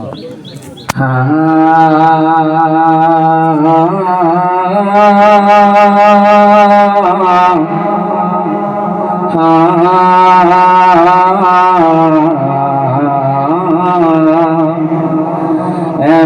Ah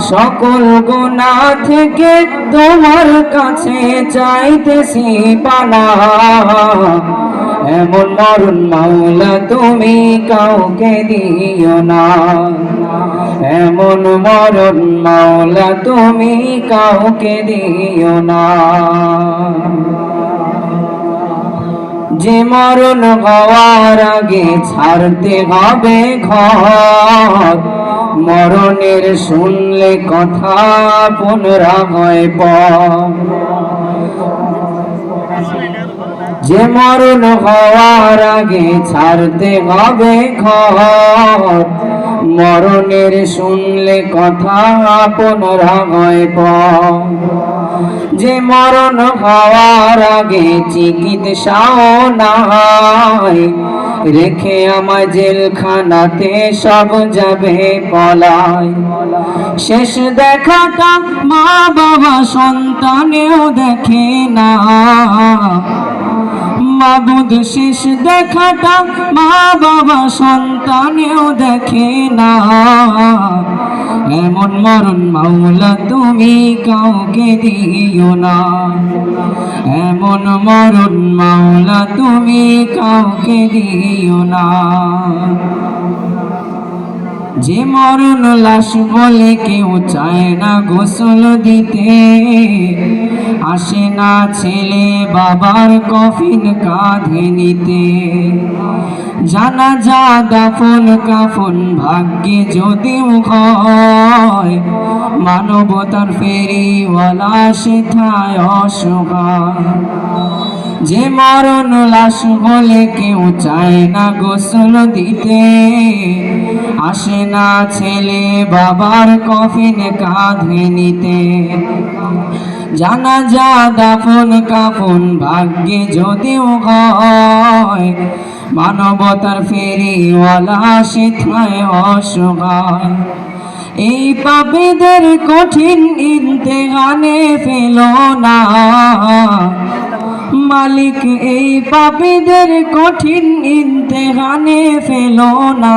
সকল গুণা থেকে তোমার কাছে চাইতেছি পানা এমন মরণ মাওলা তুমি কাউকে দিও না। এমন মরণ মাওলা তুমি কাউকে দিও না। যে মরণ হওয়ার আগে ছাড়তে হবে ঘর। মরণের শুনলে কথা পুনরাময় প যে মরণ হওয়ার আগে ছাড়তে হবে ঘর মরণের শুনলে কথা পুনরায় পর যে মরণ হওয়ার আগে চিকিৎসাও নাই, রেখে আমার জেলখানাতে সব যাবে পলায়। শেষ দেখাটা মা বাবা সন্তানেও দেখে না। মাবুদ শেষ দেখাটা মা বাবা সন্তানেও দেখে না। এমন মরণ মাওলা তুমি কাউকে দিও না। এমন মরণ মাওলা তুমি কাউকে দিও না। যে মরণ লাশ বলে কেউ চায় না গোসল দিতে। আসে না ছেলে বাবার কফিন কাঁধে নিতে। জানা যা দাফন কাফন ভাগ্যে যদিও হয়, মানবতার ফেরিওয়ালা সেথায় অসহায়। যে মরণ লাশ বলে কেউ চায় না গোসল দিতে। আসে না ছেলে বাবার কফিন কাঁধে নিতে। জানা যা দাফন কাফন ভাগ্যে যদিও হয়, মানবতার ফেরিওয়ালা সেথায় অসহায়। এই পাপীদের কঠিন ইন্তেগানে ফেল না। মালিক, এই পাপীদের কঠিন ইন্তেহানে ফেল না।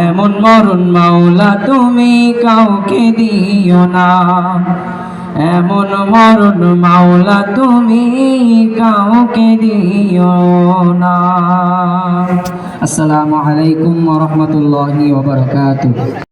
এমন মরণ মাওলা, তুমি কাউকে দিও না। এমন মরণ মাওলা, তুমি কাউকে দিও না। আসসালামু আলাইকুম রহমতুল্লাহি ওবরাকাতুহ